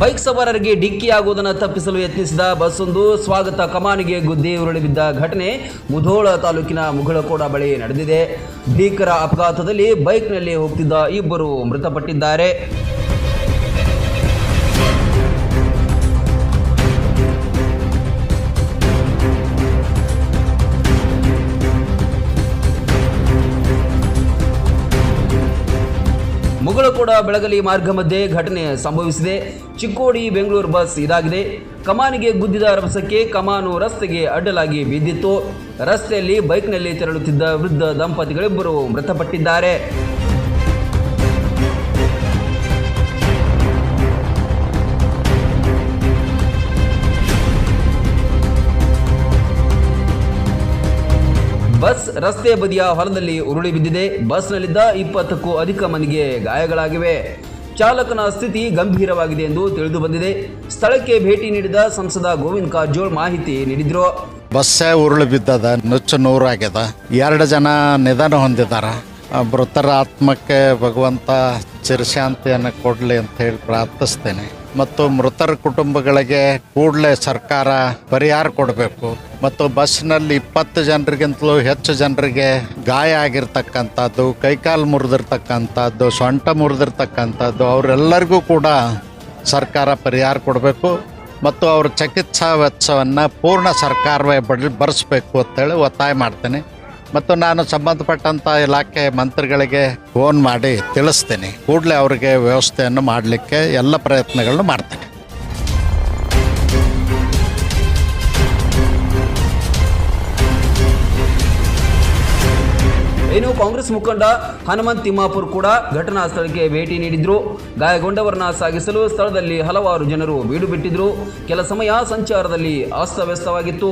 Bike ಸವಾರರಿಗೆ ಡಿಕ್ಕಿಯಾಗುವುದನ್ನು ತಪ್ಪಿಸಲು ಯತ್ನಿಸಿದ ಬಸ್ಸೊಂದು ಸ್ವಾಗತ ಕಮಾನಿಗೆ ಗುದ್ದಿ ಉರುಳಿಬಿದ್ದ ಘಟನೆ ಮುಧೋಳ ತಾಲೂಕಿನ ಮುಗಳಕೋಡ ಬಳಿ ನಡೆದಿದೆ. ಭೀಕರ ಅಪಘಾತದಲ್ಲಿ ಬೈಕ್ನಲ್ಲಿ ಹೋಗ್ತಿದ್ದ ಇಬ್ಬರು ಮೃತಪಟ್ಟಿದ್ದಾರೆ. ಮುಗಳಕೋಡ ಬೆಳಗಲಿ ಮಾರ್ಗ ಮಧ್ಯೆ ಘಟನೆ ಸಂಭವಿಸಿದೆ. ಚಿಕ್ಕೋಡಿ ಬೆಂಗಳೂರು ಬಸ್ ಇದಾಗಿದೆ. ಕಮಾನಿಗೆ ಗುದ್ದಿದ ರಭಸಕ್ಕೆ ಕಮಾನು ರಸ್ತೆಗೆ ಅಡ್ಡಲಾಗಿ ಬಿದ್ದಿತ್ತು ರಸ್ತೆಯಲ್ಲಿ ಬೈಕ್ನಲ್ಲಿ ತೆರಳುತ್ತಿದ್ದ ವೃದ್ಧ ದಂಪತಿಗಳಿಬ್ಬರು ಮೃತಪಟ್ಟಿದ್ದಾರೆ. ಬಸ್ ರಸ್ತೆ ಬದಿಯ ಹೊಲದಲ್ಲಿ ಉರುಳಿ ಬಿದ್ದಿದೆ. ಬಸ್ನಲ್ಲಿದ್ದ ಇಪ್ಪತ್ತಕ್ಕೂ ಅಧಿಕ ಮಂದಿಗೆ ಗಾಯಗಳಾಗಿವೆ. ಚಾಲಕನ ಸ್ಥಿತಿ ಗಂಭೀರವಾಗಿದೆ ಎಂದು ತಿಳಿದು ಬಂದಿದೆ. ಸ್ಥಳಕ್ಕೆ ಭೇಟಿ ನೀಡಿದ ಸಂಸದ ಗೋವಿಂದ್ ಕಾರಜೋಳ್ ಮಾಹಿತಿ ನೀಡಿದ್ರು. ಬಸ್ಸೇ ಉರುಳು ಬಿದ್ದದ, ನುಚ್ಚು ಆಗ್ಯದ ಎರಡು ಜನ ನಿಧನ ಹೊಂದಿದ್ದಾರೆ ಮೃತರ ಆತ್ಮಕ್ಕೆ ಭಗವಂತ ಚಿರಶಾಂತಿಯನ್ನು ಕೊಡಲಿ ಅಂತ ಹೇಳಿ ಪ್ರಾರ್ಥಿಸ್ತೇನೆ. ಮತ್ತು ಮೃತರ ಕುಟುಂಬಗಳಿಗೆ ಕೂಡಲೇ ಸರ್ಕಾರ ಪರಿಹಾರ ಕೊಡಬೇಕು. ಮತ್ತು ಬಸ್ನಲ್ಲಿ ಇಪ್ಪತ್ತು ಜನರಿಗಿಂತಲೂ ಹೆಚ್ಚು ಜನರಿಗೆ ಗಾಯ ಆಗಿರ್ತಕ್ಕಂಥದ್ದು, ಕೈಕಾಲು ಮುರಿದಿರ್ತಕ್ಕಂಥದ್ದು, ಸೊಂಟ ಮುರಿದಿರ್ತಕ್ಕಂಥದ್ದು, ಅವರೆಲ್ಲರಿಗೂ ಕೂಡ ಸರ್ಕಾರ ಪರಿಹಾರ ಕೊಡಬೇಕು. ಮತ್ತು ಅವ್ರ ಚಿಕಿತ್ಸಾ ವೆಚ್ಚವನ್ನು ಪೂರ್ಣ ಸರ್ಕಾರವೇ ಬಡಿ ಬರೆಸ್ಬೇಕು ಅಂತೇಳಿ ಒತ್ತಾಯ ಮಾಡ್ತೀನಿ. ಮತ್ತು ನಾನು ಸಂಬಂಧಪಟ್ಟಂಥ ಇಲಾಖೆ ಮಂತ್ರಿಗಳಿಗೆ ಫೋನ್ ಮಾಡಿ ತಿಳಿಸ್ತೇನೆ. ಕೂಡಲೇ ಅವರಿಗೆ ವ್ಯವಸ್ಥೆಯನ್ನು ಮಾಡಲಿಕ್ಕೆ ಎಲ್ಲ ಪ್ರಯತ್ನಗಳನ್ನು ಮಾಡ್ತೇನೆ. ಇನ್ನು ಕಾಂಗ್ರೆಸ್ ಮುಖಂಡ ಹನುಮಂತ್ ತಿಮ್ಮಾಪುರ್ ಕೂಡ ಘಟನಾ ಸ್ಥಳಕ್ಕೆ ಭೇಟಿ ನೀಡಿದ್ರು. ಗಾಯಗೊಂಡವರನ್ನ ಸಾಗಿಸಲು ಸ್ಥಳದಲ್ಲಿ ಹಲವಾರು ಜನರು ಬೀಡು ಬಿಟ್ಟಿದ್ರು ಕೆಲ ಸಮಯ ಸಂಚಾರದಲ್ಲಿ ಅಸ್ತವ್ಯಸ್ತವಾಗಿತ್ತು.